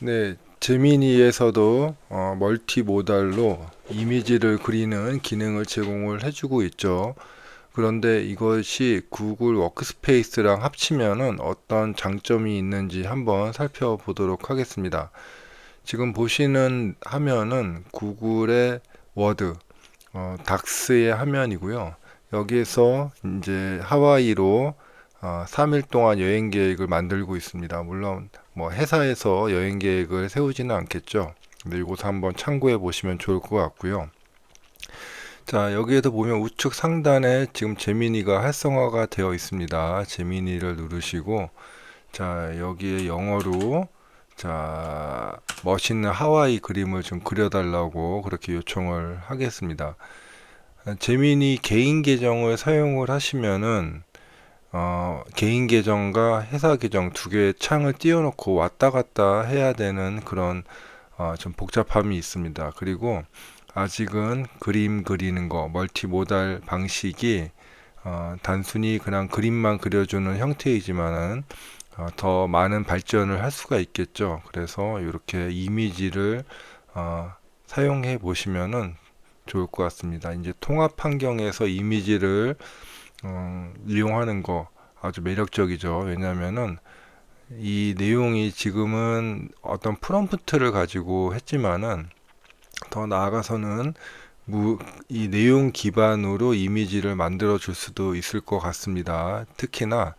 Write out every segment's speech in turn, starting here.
네, 제미니에서도 어, 멀티모달로 이미지를 그리는 기능을 제공을 해주고 있죠. 그런데 이것이 구글 워크스페이스랑 합치면은 어떤 장점이 있는지 한번 살펴보도록 하겠습니다. 지금 보시는 화면은 구글의 워드, 어, 닥스의 화면이고요. 여기에서 이제 하와이로 어, 3일 동안 여행 계획을 만들고 있습니다. 물론 뭐 회사에서 여행 계획을 세우지는 않겠죠. 근데 이곳 한번 참고해 보시면 좋을 것 같고요. 자, 여기에도 보면 우측 상단에 지금 제미니가 활성화가 되어 있습니다. 제미니를 누르시고 자, 여기에 영어로 자, 멋있는 하와이 그림을 좀 그려달라고 그렇게 요청을 하겠습니다. 제미니 개인 계정을 사용을 하시면은 어, 개인 계정과 회사 계정 두 개의 창을 띄워놓고 왔다 갔다 해야 되는 그런 어, 좀 복잡함이 있습니다. 그리고 아직은 그림 그리는 거, 멀티모달 방식이 어, 단순히 그냥 그림만 그려주는 형태이지만은 어, 더 많은 발전을 할 수가 있겠죠. 그래서 이렇게 이미지를 어, 사용해 보시면은 좋을 것 같습니다. 이제 통합 환경에서 이미지를 어, 이용하는 거 아주 매력적이죠. 왜냐하면은 이 내용이 지금은 어떤 프롬프트를 가지고 했지만은 더 나아가서는 무, 이 내용 기반으로 이미지를 만들어 줄 수도 있을 것 같습니다. 특히나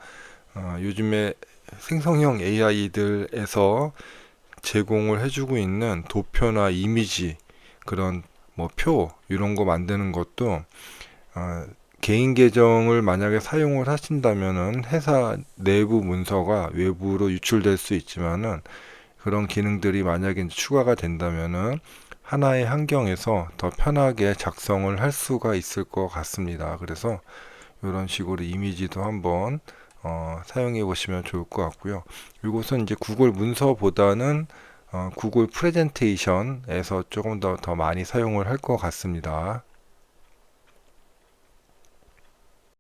어, 요즘에 생성형 AI들에서 제공을 해주고 있는 도표나 이미지 그런 뭐 표 이런 거 만드는 것도 어, 개인 계정을 만약에 사용을 하신다면은 회사 내부 문서가 외부로 유출될 수 있지만은 그런 기능들이 만약에 추가가 된다면은 하나의 환경에서 더 편하게 작성을 할 수가 있을 것 같습니다. 그래서 이런 식으로 이미지도 한번 어, 사용해 보시면 좋을 것 같고요. 이곳은 이제 구글 문서보다는 어, 구글 프레젠테이션에서 조금 더, 더 많이 사용을 할 것 같습니다.